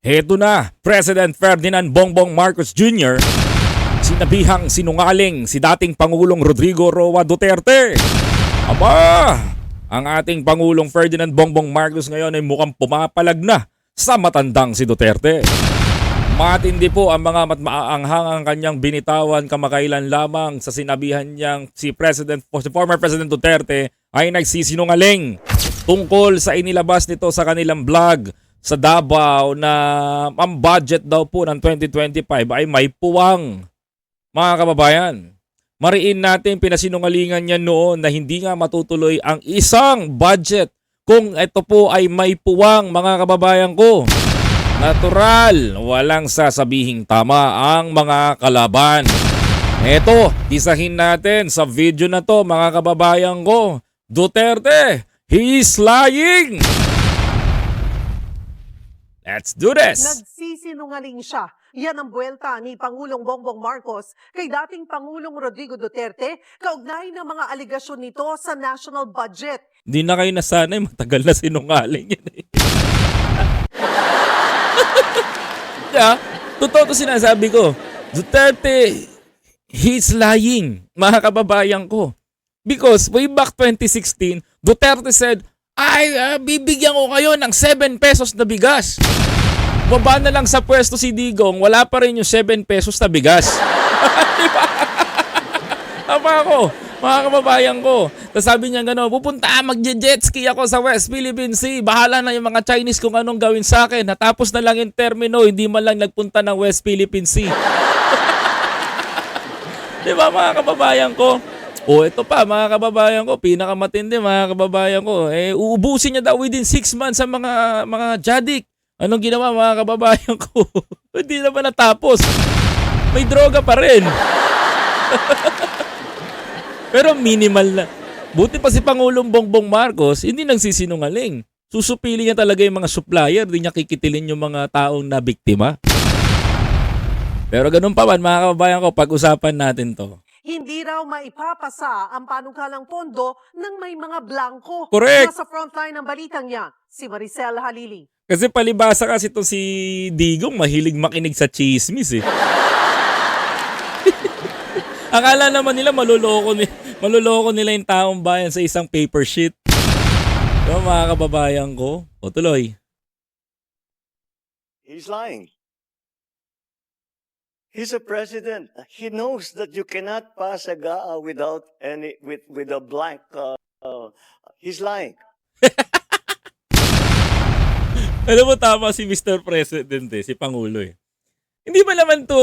Heto na, President Ferdinand Bongbong Marcos Jr. Sinabihang sinungaling si dating Pangulong Rodrigo Roa Duterte. Aba, ang ating Pangulong Ferdinand Bongbong Marcos ngayon ay mukhang pumapalag na sa matandang si Duterte. Matindi po ang mga matmaaanghang ang kanyang binitawan kamakailan lamang sa sinabihan niyang si President si former President Duterte ay nagsisinungaling tungkol sa inilabas nito sa kanilang vlog sa Davao na ang budget daw po ng 2025 ay may puwang. Mga kababayan, mariin natin pinasinungalingan niya noon na hindi nga matutuloy ang isang budget kung ito po ay may puwang mga kababayan ko. Natural, walang sasabihing tama ang mga kalaban. Eto, isahin natin sa video na to mga kababayan ko. Duterte, he is lying! Let's do this! Nagsisinungaling siya. Yan ang buwelta ni Pangulong Bongbong Marcos kay dating Pangulong Rodrigo Duterte kaugnay ng mga aligasyon nito sa national budget. Hindi na kayo nasanay, matagal na sinungaling yan eh. yeah, totoo to sinasabi ko. Duterte, he's lying, mga kababayan ko. Because way back 2016, Duterte said, ay, ah, bibigyan ko kayo ng 7 pesos na bigas. Baba na lang sa pwesto si Digong, wala pa rin yung 7 pesos na bigas. Di ba? Tama ako, mga kababayan ko. Tapos sabi niya gano'n, pupunta, magje-jet ski ako sa West Philippine Sea. Bahala na yung mga Chinese kung anong gawin sa akin. Natapos na lang yung termino, hindi man lang nagpunta ng West Philippine Sea. Di ba mga kababayan ko? O ito pa mga kababayan ko, pinakamatindi mga kababayan ko. Eh, uubusin niya daw within 6 months sa mga, mga jadik. Anong ginawa mga kababayan ko? Hindi naman natapos. May droga pa rin. Pero minimal na. Buti pa si Pangulong Bongbong Marcos, hindi nagsisinungaling. Susupili niya talaga yung mga supplier, di niya kikitilin yung mga taong na biktima. Pero ganun pa man, mga kababayan ko, pag-usapan natin to. Hindi raw maipapasa ang panukalang pondo ng may mga blanco. Correct. Nasa frontline ng balitang niya, si Maricel Halili. Kasi palibasa kasi to si Digong, mahilig makinig sa chismis eh. Akala naman nila maluloko, ni, maluloko nila yung taong bayan sa isang paper sheet. Diba mga kababayan ko? O tuloy. He's lying. He's a president. He knows that you cannot pass a GAA without any with with a blank. Uh, uh, he's lying. Alam mo tama si Mr. President eh, si Pangulo eh. Hindi ba naman to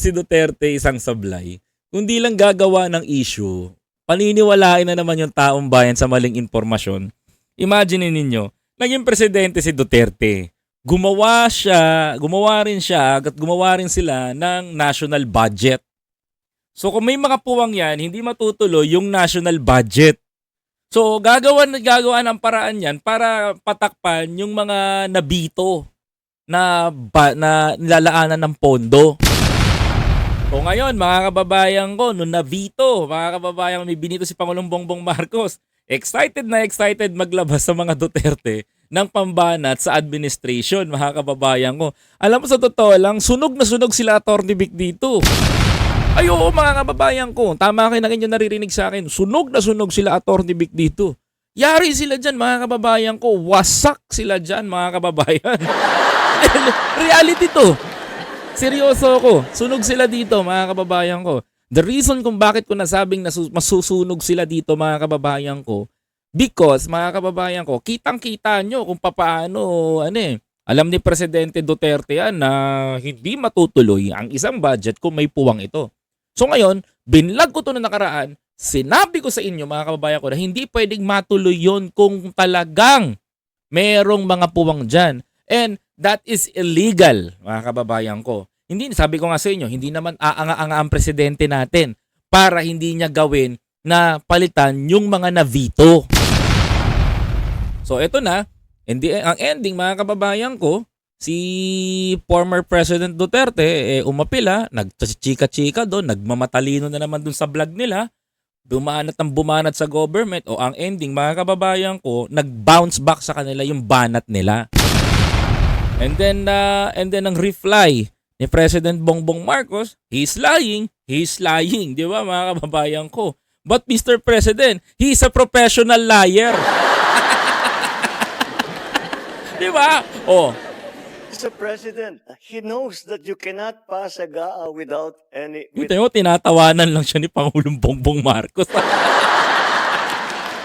si Duterte isang sablay? Kundi lang gagawa ng issue, paniniwalain na naman yung taong bayan sa maling impormasyon. Imagine ninyo, naging presidente si Duterte. Gumawa siya, gumawa rin siya, at gumawa rin sila ng national budget. So kung may mga puwang yan, hindi matutuloy yung national budget. So gagawa na gagawa ng paraan yan para patakpan yung mga nabito na ba, na nilalaanan ng pondo. So ngayon, mga kababayan ko, nung nabito, mga kababayan, may binito si Pangulong Bongbong Marcos, excited na excited maglabas sa mga Duterte ng pambanat sa administration, mga kababayan ko. Alam mo sa totoo lang, sunog na sunog sila Atty. Vic dito. Ay oo mga kababayan ko, tama kayo na inyo naririnig sa akin. Sunog na sunog sila Atty. Vic dito. Yari sila dyan mga kababayan ko. Wasak sila dyan mga kababayan. Reality to. Seryoso ako. Sunog sila dito mga kababayan ko. The reason kung bakit ko nasabing masusunog sila dito mga kababayan ko, because mga kababayan ko, kitang-kita nyo kung papaano, ano eh, alam ni Presidente Duterte yan na hindi matutuloy ang isang budget kung may puwang ito. So ngayon, binlag ko to na nakaraan, sinabi ko sa inyo mga kababayan ko na hindi pwedeng matuloy yon kung talagang merong mga puwang dyan. And that is illegal, mga kababayan ko. Hindi, sabi ko nga sa inyo, hindi naman aanga-anga ang presidente natin para hindi niya gawin na palitan yung mga navito. So eto na, hindi, ang ending mga kababayan ko, si former President Duterte eh, umapila, nagchika-chika doon, nagmamatalino na naman doon sa vlog nila, bumanat ang bumanat sa government o ang ending mga kababayan ko, nag-bounce back sa kanila yung banat nila. And then, uh, and then ang reply ni President Bongbong Marcos, he's lying, he's lying. Di ba mga kababayan ko? But Mr. President, he's a professional liar. Di ba? Oh, Mr. President, he knows that you cannot pass a GAA without any... With, mo, tinatawanan lang siya ni Pangulong Bongbong Marcos.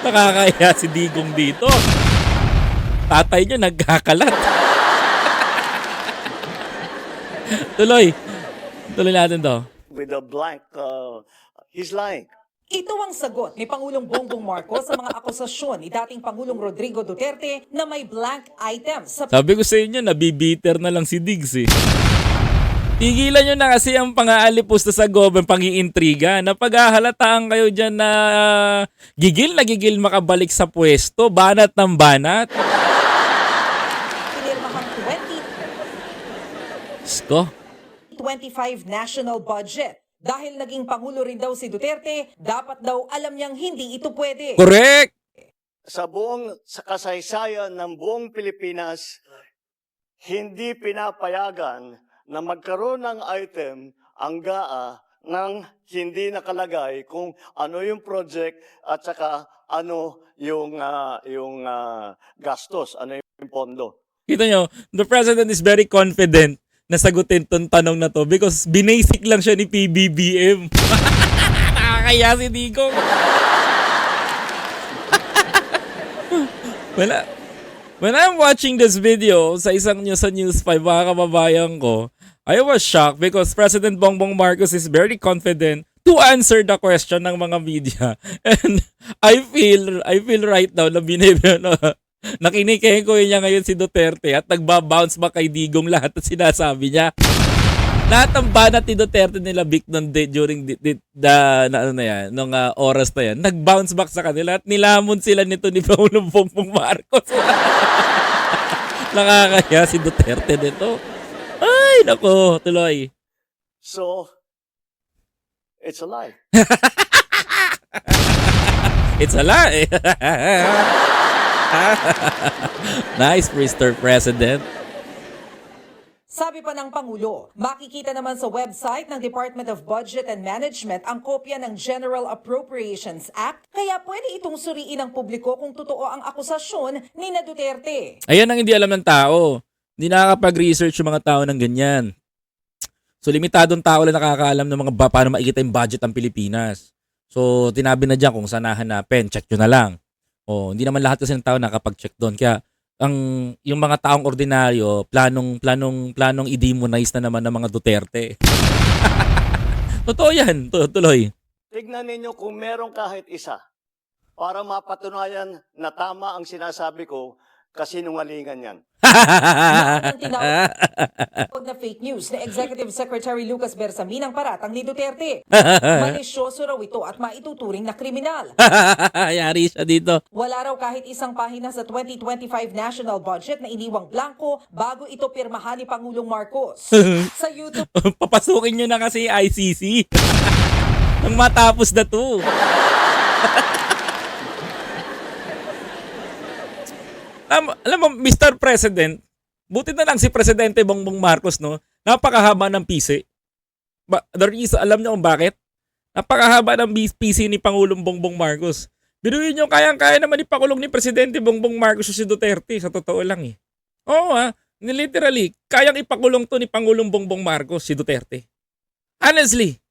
Nakakaya si Digong dito. Tatay niya nagkakalat. Tuloy. Tuloy natin to. with a blank... Uh, he's lying. Ito ang sagot ni Pangulong Bongbong Marcos sa mga akusasyon ni dating Pangulong Rodrigo Duterte na may blank items sa Sabi ko sa inyo, nabibiter na lang si Diggs eh. Tigilan nyo na kasi ang pang-aalipos na sa goben, pang-iintriga. Napag-ahalataan kayo dyan na ah, gigil na gigil makabalik sa pwesto, banat ng banat. pinirmahang Sko. 2025 national budget. Dahil naging Pangulo rin daw si Duterte, dapat daw alam niyang hindi ito pwede. Correct! Sa buong sa kasaysayan ng buong Pilipinas, hindi pinapayagan na magkaroon ng item ang GAA nang hindi nakalagay kung ano yung project at saka ano yung ah, yung ah, gastos, ano yung pondo. Kita nyo, the president is very confident na sagutin tong tanong na to because binasic lang siya ni PBBM. Nakakaya si Digong. when, when I'm watching this video sa isang news sa News 5, mga kababayan ko, I was shocked because President Bongbong Marcos is very confident to answer the question ng mga media. And I feel, I feel right now na binibigyan, ko niya ngayon si Duterte at nagbabounce back kay Digong lahat ng sinasabi niya. Lahat ng banat ni Duterte nila Vic di- during the, the, the- na, ano na yan, nung ah, oras na yan, nag-bounce back sa kanila at nilamon sila nito ni Pangulong Bongbong Marcos. Nakakaya si Duterte nito. Ay, nako, tuloy. So, it's a lie. It's a lie. nice, Mr. President. Sabi pa ng Pangulo, makikita naman sa website ng Department of Budget and Management ang kopya ng General Appropriations Act, kaya pwede itong suriin ng publiko kung totoo ang akusasyon ni na Duterte. Ayan ang hindi alam ng tao. Hindi nakakapag-research yung mga tao ng ganyan. So, limitadong tao lang nakakaalam ng mga ba, paano makikita yung budget ng Pilipinas. So, tinabi na dyan kung saan nahanapin, check nyo na lang. O, hindi naman lahat kasi ng tao nakapag-check doon. Kaya, ang yung mga taong ordinaryo, planong planong planong i-demonize na naman ng mga Duterte. Totoo 'yan, Tu- tuloy. Tignan ninyo kung meron kahit isa para mapatunayan na tama ang sinasabi ko kasi nungalingan yan. Ang tinawag na fake news ni Executive Secretary Lucas Bersamin ang paratang ni Duterte. Malisyoso raw ito at maituturing na kriminal. Yari siya dito. Wala raw kahit isang pahina sa 2025 national budget na iniwang blanco bago ito pirmahan ni Pangulong Marcos. sa YouTube Papasukin nyo na kasi ICC. Nang matapos na to. alam, mo, Mr. President, buti na lang si Presidente Bongbong Marcos, no? Napakahaba ng PC. Ba, the reason, alam niyo kung bakit? Napakahaba ng PC ni Pangulong Bongbong Marcos. Biruin nyo, kayang-kaya naman ipakulong ni Presidente Bongbong Marcos si Duterte. Sa totoo lang eh. Oo ha. Ni literally, kayang ipakulong to ni Pangulong Bongbong Marcos si Duterte. Honestly,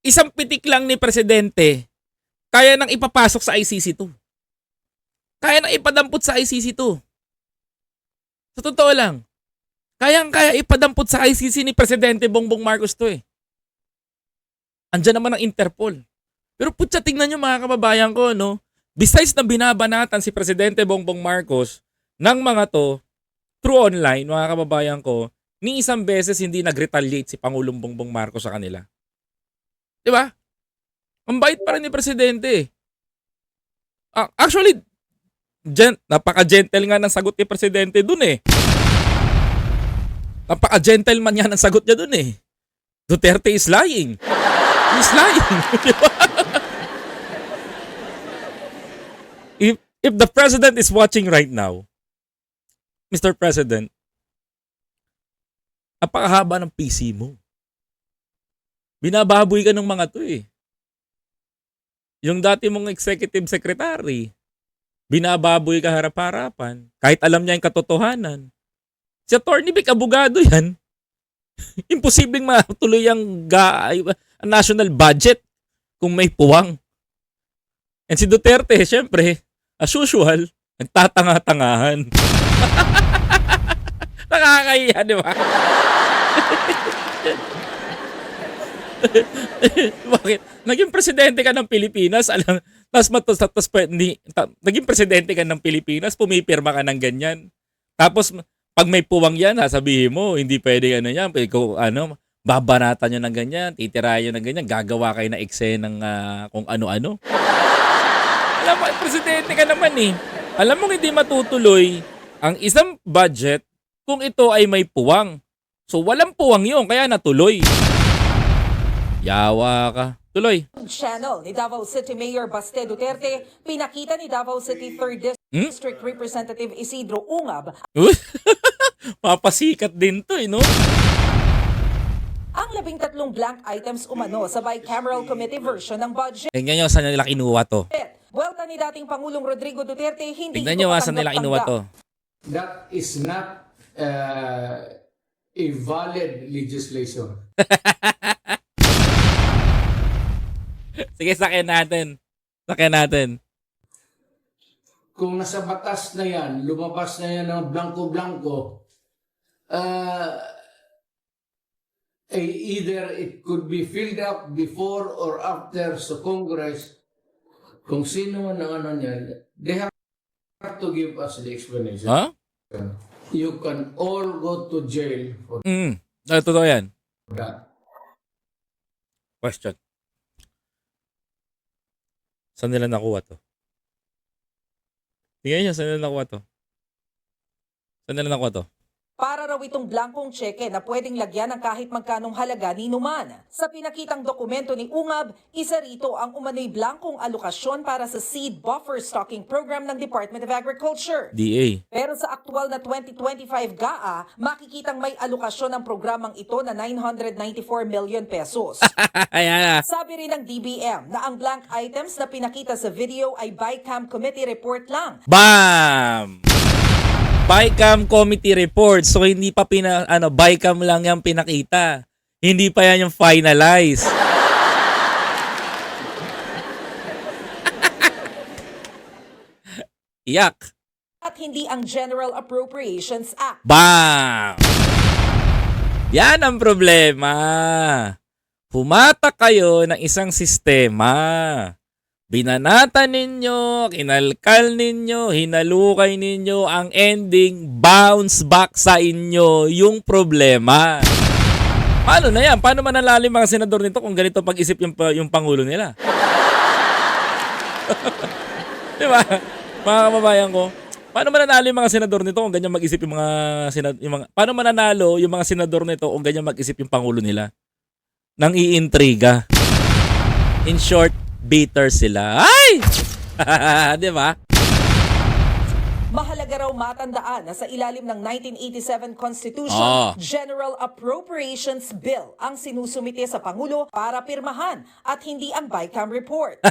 isang pitik lang ni Presidente, kaya nang ipapasok sa ICC to. Kaya nang ipadampot sa ICC to. Sa totoo lang, kayang kaya ipadampot sa ICC ni Presidente Bongbong Marcos to eh. Andyan naman ang Interpol. Pero putya, tingnan nyo mga kababayan ko, no? Besides na binabanatan si Presidente Bongbong Marcos ng mga to, through online, mga kababayan ko, ni isang beses hindi nag-retaliate si Pangulong Bongbong Marcos sa kanila. Di ba? Ang bait pa rin ni Presidente. eh. Ah, actually, gen- napaka-gentle nga ng sagot ni Presidente dun eh. Napaka-gentleman nga ng sagot niya dun eh. Duterte is lying. He's lying. If, if the President is watching right now, Mr. President, Napakahaba ng PC mo. Binababoy ka ng mga to eh. Yung dati mong executive secretary, binababoy ka harap-harapan. Kahit alam niya yung katotohanan. Si Atty. Vic, abogado yan. Imposibleng matuloy ang, ga- national budget kung may puwang. And si Duterte, syempre, as usual, nagtatanga-tangahan. Nakakahiya, di ba? Bakit? Naging presidente ka ng Pilipinas, alam, tapos matos, tapos ni, ta- naging presidente ka ng Pilipinas, pumipirma ka ng ganyan. Tapos, pag may puwang yan, sabihin mo, hindi pwede ano yan, ikaw, ano, babanatan nyo ng ganyan, titirayan nyo ng ganyan, gagawa kayo ng eksena ng ah, kung ano-ano. Alam mo, presidente ka naman eh. Alam mo, hindi matutuloy ang isang budget kung ito ay may puwang. So, walang puwang yun, kaya natuloy. Yawa ka. Tuloy. channel ni Davao City Mayor Baste Duterte, pinakita ni Davao City 3rd Hmm? District Representative Isidro Ungab Papasikat din to eh, no? ang labing tatlong blank items umano sa bicameral committee version ng budget. Tingnan nyo saan nila kinuha to. Buwelta ni dating Pangulong Rodrigo Duterte, hindi Tingnan ito nyo ah, saan nila kinuha to. that is not uh, a valid legislation. Sige, sakyan natin. Sakyan natin. Kung nasa batas na yan, lumabas na yan ng blanco-blanco, uh, eh, either it could be filled up before or after sa Congress, kung sino man ang ano niyan, they have to give us the explanation. Ha? You can all go to jail for Mm. Totoo yan. that. Question. Saan nila nakuha to? Tingnan nyo, saan nila nakuha to? Saan nila nakuha to? Para raw itong blankong tseke na pwedeng lagyan ng kahit magkanong halaga ni Numan. Sa pinakitang dokumento ni Ungab, isa rito ang umano'y blankong alokasyon para sa Seed Buffer Stocking Program ng Department of Agriculture. DA. Pero sa aktual na 2025 GAA, makikitang may alokasyon ng programang ito na 994 million pesos. Ayan. Sabi rin ng DBM na ang blank items na pinakita sa video ay BICAM committee report lang. Bam! BICAM committee report. So hindi pa pina ano, BICAM lang yung pinakita. Hindi pa yan yung finalize. Iyak. At hindi ang General Appropriations Act. Bam! Yan ang problema. Humata kayo ng isang sistema. Binanatan ninyo, kinalkal ninyo, hinalukay ninyo, ang ending, bounce back sa inyo yung problema. Paano na yan? Paano manalalim mga senador nito kung ganito pag-isip yung, yung pangulo nila? Di ba? Mga kababayan ko, paano mananalo yung mga senador nito kung ganyan mag-isip yung mga senador, yung mga, paano mananalo yung mga senador nito kung ganyan mag-isip yung pangulo nila? Nang iintriga. In short, bitter sila. Ay! Di ba? Mahalaga raw matandaan na sa ilalim ng 1987 Constitution, Ah. General Appropriations Bill ang sinusumite sa Pangulo para pirmahan at hindi ang BICAM report.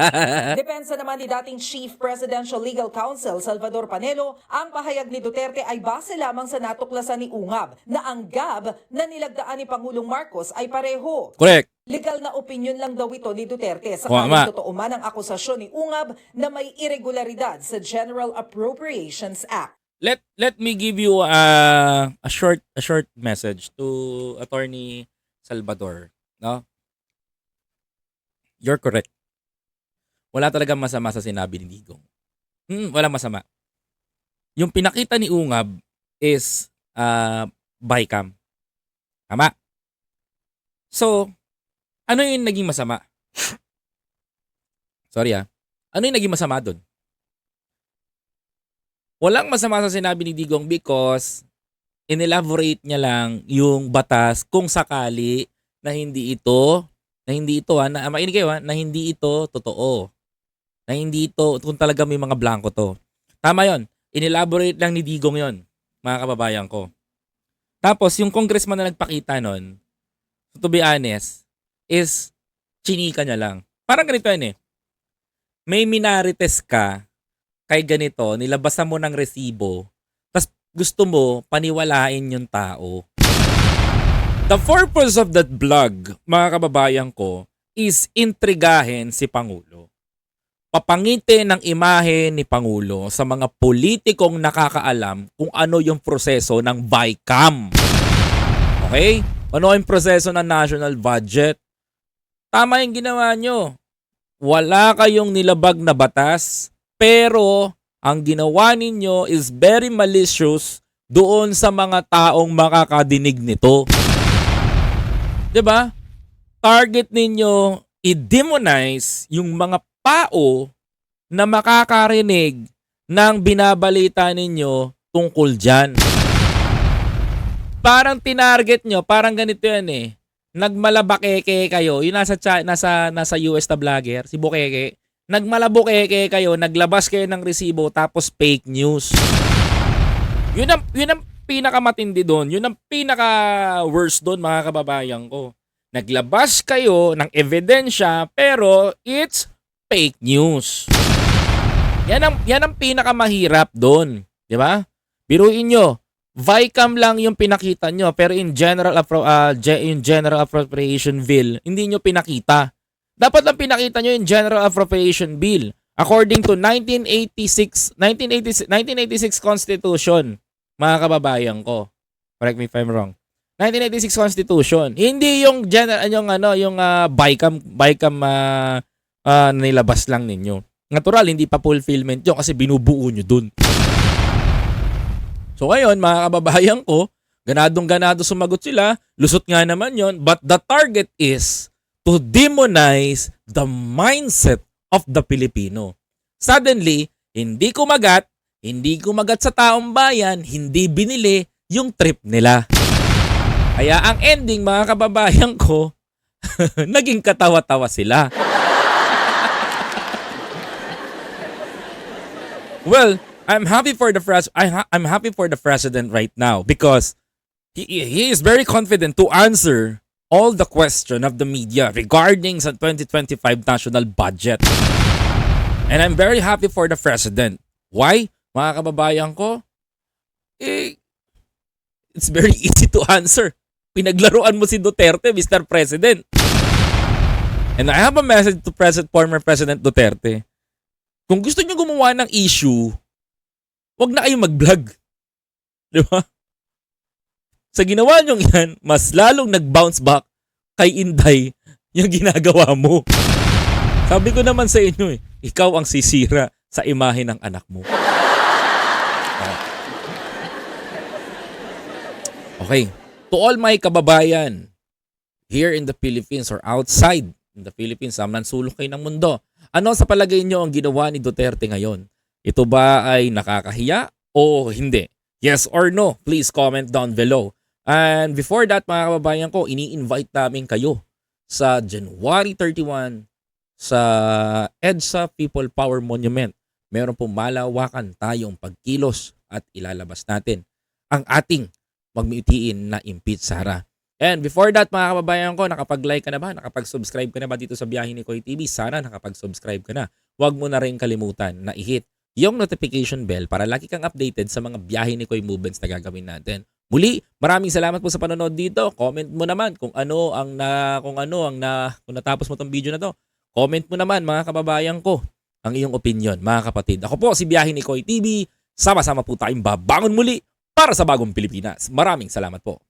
Depensa naman ni dating Chief Presidential Legal Counsel Salvador Panelo, ang pahayag ni Duterte ay base lamang sa natuklasan ni Ungab na ang GAB na nilagdaan ni Pangulong Marcos ay pareho. Correct. Legal na opinion lang daw ito ni Duterte sa Tama. totoo man ang akusasyon ni Ungab na may irregularidad sa General Appropriations Act. Let let me give you a a short a short message to Attorney Salvador, no? You're correct. Wala talagang masama sa sinabi ni Digong. Hmm, wala masama. Yung pinakita ni Ungab is uh, bycam. Tama. So, ano yung naging masama? Sorry ah. Ano yung naging masama doon? Walang masama sa sinabi ni Digong because inelaborate niya lang yung batas kung sakali na hindi ito, na hindi ito ha, na, makinig kayo ha, na hindi ito totoo. Na hindi ito, kung talaga may mga blanco to. Tama yon. Inelaborate lang ni Digong yon mga kababayan ko. Tapos, yung congressman na nagpakita nun, to be honest, is chinika niya lang. Parang ganito yan eh. May minarites ka kay ganito, nilabasan mo ng resibo, tapos gusto mo paniwalain yung tao. The purpose of that vlog, mga kababayan ko, is intrigahin si Pangulo. Papangitin ng imahe ni Pangulo sa mga politikong nakakaalam kung ano yung proseso ng VICAM. Okay? Ano yung proseso ng national budget? Tama yung ginawa nyo. Wala kayong nilabag na batas, pero ang ginawa ninyo is very malicious doon sa mga taong makakadinig nito. 'Di ba? Target ninyo i-demonize yung mga pao na makakarinig ng binabalita ninyo tungkol dyan. Parang tinarget nyo, parang ganito yan eh. Nagmalabakeke kayo, yung nasa, nasa, nasa US na vlogger, si Bukeke. Nagmalabukeke kayo, naglabas kayo ng resibo, tapos fake news. Yun ang, yun ang pinakamatindi doon. Yun ang pinaka worst doon mga kababayan ko. Naglabas kayo ng ebidensya pero it's fake news. Yan ang yan ang pinakamahirap doon, 'di ba? Biruin nyo, Vicam lang yung pinakita nyo pero in general appro- ah, ge- in general appropriation bill, hindi nyo pinakita. Dapat lang pinakita nyo yung general appropriation bill according to 1986 1986 1986 constitution mga kababayan ko. Correct me if I'm wrong. 1986 Constitution. Hindi yung general yung ano yung uh, BICAM BICAM uh, uh, nilabas lang ninyo. Natural hindi pa fulfillment 'yon kasi binubuo nyo dun. So ngayon mga kababayan ko, ganadong ganado sumagot sila, lusot nga naman 'yon, but the target is to demonize the mindset of the Filipino. Suddenly, hindi kumagat, hindi kumagat sa taong bayan, hindi binili yung trip nila. Kaya ang ending mga kababayan ko, naging katawa-tawa sila. well, I'm happy for the pres I ha- I'm happy for the president right now because he he is very confident to answer all the question of the media regarding sa 2025 national budget. And I'm very happy for the president. Why? Mga kababayan ko, eh, it's very easy to answer. Pinaglaruan mo si Duterte, Mr. President. And I have a message to President, former President Duterte. Kung gusto niyo gumawa ng issue, wag na kayong mag-vlog. Di ba? Sa ginawa niyo yan, mas lalong nag-bounce back kay Inday yung ginagawa mo. Sabi ko naman sa inyo eh, ikaw ang sisira sa imahe ng anak mo. Okay. To all my kababayan here in the Philippines or outside in the Philippines, sa mansulok kayo ng mundo. Ano sa palagay nyo ang ginawa ni Duterte ngayon? Ito ba ay nakakahiya o hindi? Yes or no? Please comment down below. And before that, mga kababayan ko, ini-invite namin kayo sa January 31 sa EDSA People Power Monument. Meron pong malawakan tayong pagkilos at ilalabas natin ang ating magmiutiin na impeach Sara. And before that, mga kababayan ko, nakapag-like ka na ba? Nakapag-subscribe ka na ba dito sa Biyahe ni Koy TV? Sana nakapag-subscribe ka na. Huwag mo na rin kalimutan na i-hit yung notification bell para lagi kang updated sa mga Biyahe ni Koy movements na gagawin natin. Muli, maraming salamat po sa panonood dito. Comment mo naman kung ano ang na kung ano ang na kung natapos mo tong video na to. Comment mo naman mga kababayan ko ang iyong opinion, mga kapatid. Ako po si Biyahe ni Koy TV. Sama-sama po tayong babangon muli para sa bagong Pilipinas. Maraming salamat po.